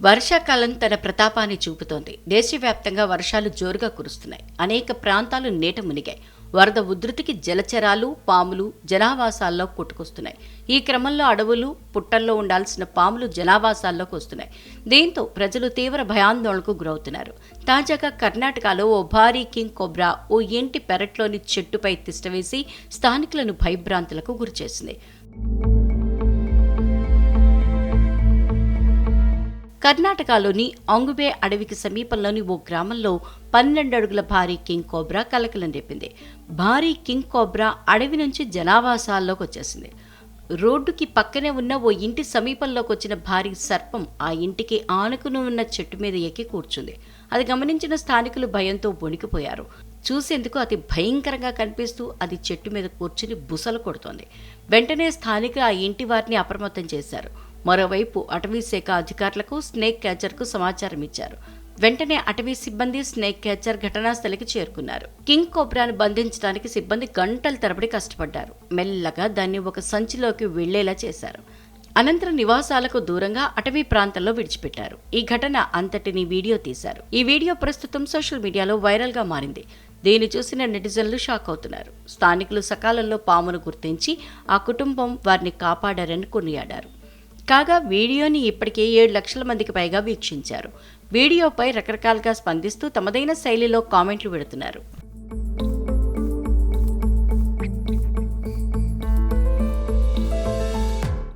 వర్షాకాలం తన ప్రతాపాన్ని చూపుతోంది. దేశవ్యాప్తంగా వర్షాలు జోరుగా కురుస్తున్నాయి. అనేక ప్రాంతాలు నీట మునిగాయి. వరద ఉధృతికి జలచరాలు పాములు జనావాసాల్లో కొట్టుకొస్తున్నాయి. ఈ క్రమంలో అడవులు పుట్టల్లో ఉండాల్సిన పాములు జనావాసాల్లోకి వస్తున్నాయి. దీంతో ప్రజలు తీవ్ర భయాందోళనకు గురవుతున్నారు. తాజాగా కర్ణాటకలో ఓ భారీ కింగ్ కొబ్రా ఓ ఇంటి పెరట్లోని చెట్టుపై తిష్టవేసి స్థానికులను భయభ్రాంతులకు గురిచేసింది. కర్ణాటకలోని అంగుబే అడవికి సమీపంలోని ఓ గ్రామంలో పన్నెండు అడుగుల భారీ కింగ్ కోబ్రా కలకలం రేపింది. భారీ కింగ్ కోబ్రా అడవి నుంచి జనావాసాల్లోకి వచ్చేసింది. రోడ్డుకి పక్కనే ఉన్న ఓ ఇంటి సమీపంలోకి వచ్చిన భారీ సర్పం ఆ ఇంటికి ఆనుకుని ఉన్న చెట్టు మీద ఎక్కి కూర్చుంది. అది గమనించిన స్థానికులు భయంతో వణికిపోయారు. చూసేందుకు అతి భయంకరంగా కనిపిస్తూ అది చెట్టు మీద కూర్చుని బుసలు కొడుతోంది. వెంటనే స్థానికులు ఆ ఇంటి వారిని అప్రమత్తం చేశారు. మరోవైపు అటవీ శాఖ అధికారులకు స్నేక్ క్యాచర్కు సమాచారం ఇచ్చారు. వెంటనే అటవీ సిబ్బంది స్నేక్ క్యాచర్ ఘటనా స్థలికి చేరుకున్నారు. కింగ్ కోబ్రాను బంధించడానికి సిబ్బంది గంటల తరబడి కష్టపడ్డారు. మెల్లగా దాన్ని ఒక సంచిలోకి వెళ్ళేలా చేశారు. అనంతరం నివాసాలకు దూరంగా అటవీ ప్రాంతంలో విడిచిపెట్టారు. ఈ ఘటన అంతటిని వీడియో తీశారు. ఈ వీడియో ప్రస్తుతం సోషల్ మీడియాలో వైరల్గా మారింది. దీన్ని చూసిన నెటిజన్లు షాక్ అవుతున్నారు. స్థానికులు సకాలంలో పామును గుర్తించి ఆ కుటుంబం వారిని కాపాడారని కొనియాడారు. కాగా వీడియోని ఇప్పటికే ఏడు లక్షల మందికి పైగా వీక్షించారు. వీడియోపై రకరకాలుగా స్పందిస్తూ తమదైన శైలిలో కామెంట్లు పెడుతున్నారు.